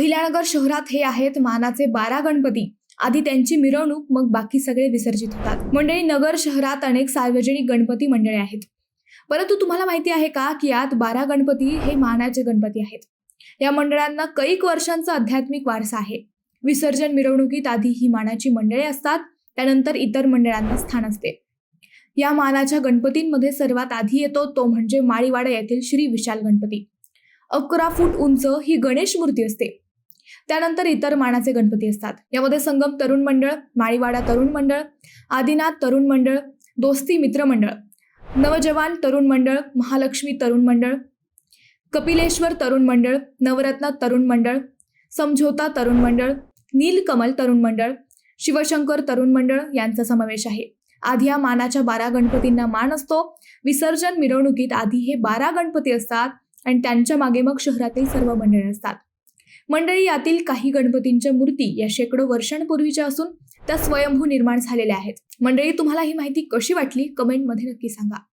अहिल्यानगर शहरात हे आहेत मानाचे बारा गणपती. आधी त्यांची मिरवणूक मग बाकी सगळे विसर्जित होतात. मंडळी नगर शहरात अनेक सार्वजनिक गणपती मंडळे आहेत. परंतु तुम्हाला माहिती आहे का की यात बारा गणपती हे मानाचे गणपती आहेत. या मंडळांना कैक वर्षांचा आध्यात्मिक वारसा आहे. विसर्जन मिरवणुकीत आधी ही मानाची मंडळे असतात त्यानंतर इतर मंडळांना स्थान असते. या मानाच्या गणपतींमध्ये सर्वात आधी येतो तो म्हणजे माळीवाडा येथील श्री विशाल गणपती. अकरा फूट उंच ही गणेश मूर्ती असते. त्यानंतर इतर मानाचे गणपती असतात. यामध्ये संगम तरुण मंडळ माळीवाडा तरुण मंडळ आदिनाथ तरुण मंडळ दोस्ती मित्र मंडळ नवजवान तरुण मंडळ महालक्ष्मी तरुण मंडळ कपिलेश्वर तरुण मंडळ नवरत्न तरुण मंडळ समझोता तरुण मंडळ नीलकमल तरुण मंडळ शिवशंकर तरुण मंडळ यांचा समावेश आहे. आधी या मानाच्या बारा गणपतींना मान असतो. विसर्जन मिरवणुकीत आधी हे बारा गणपती असतात आणि त्यांच्या मागे मग शहरातील सर्व मंडळे असतात. मंडळी यातील काही गणपतींच्या मूर्ती या शेकडो वर्षांपूर्वीच्या असून त्या स्वयंभू निर्माण झालेल्या आहेत. मंडळी तुम्हाला ही माहिती कशी वाटली? कमेंटमध्ये नक्की सांगा.